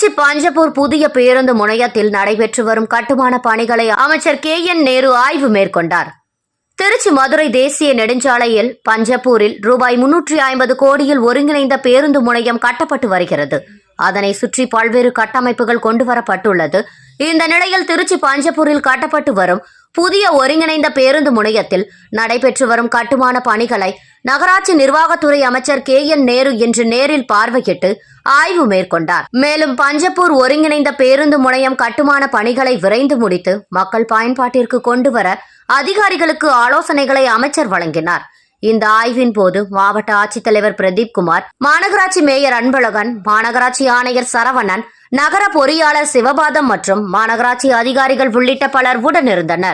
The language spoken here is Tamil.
திருச்சி பஞ்சப்பூர் புதிய பேருந்து முனையத்தில் நடைபெற்று வரும் கட்டுமான பணிகளை அமைச்சர் கே என் நேரு ஆய்வு மேற்கொண்டார். திருச்சி மதுரை தேசிய நெடுஞ்சாலையில் பஞ்சப்பூரில் ரூபாய் முன்னூற்றி ஐம்பது கோடியில் ஒருங்கிணைந்த பேருந்து முனையம் கட்டப்பட்டு வருகிறது. அதனை சுற்றி பல்வேறு கட்டமைப்புகள் கொண்டுவரப்பட்டுள்ளது இந்த நிலையில் திருச்சி பஞ்சப்பூரில் கட்டப்பட்டு வரும் புதிய ஒருங்கிணைந்த பேருந்து முனையத்தில் நடைபெற்று வரும் கட்டுமான பணிகளை நகராட்சி நிர்வாகத்துறை அமைச்சர் கே என் நேரு இன்று நேரில் பார்வையிட்டு ஆய்வு மேற்கொண்டார். மேலும் பஞ்சப்பூர் ஒருங்கிணைந்த பேருந்து முனையம் கட்டுமான பணிகளை விரைந்து முடித்து மக்கள் பயன்பாட்டிற்கு கொண்டுவர அதிகாரிகளுக்கு ஆலோசனைகளை அமைச்சர் வழங்கினார். இந்த ஆய்வின் போது மாவட்ட ஆட்சித்தலைவர் பிரதீப் குமார் மாநகராட்சி மேயர் அன்பழகன் மாநகராட்சி ஆணையர் சரவணன் நகர பொறியாளர் சிவபாதம் மற்றும் மாநகராட்சி அதிகாரிகள் உள்ளிட்ட பலர் உடனிருந்தனர்.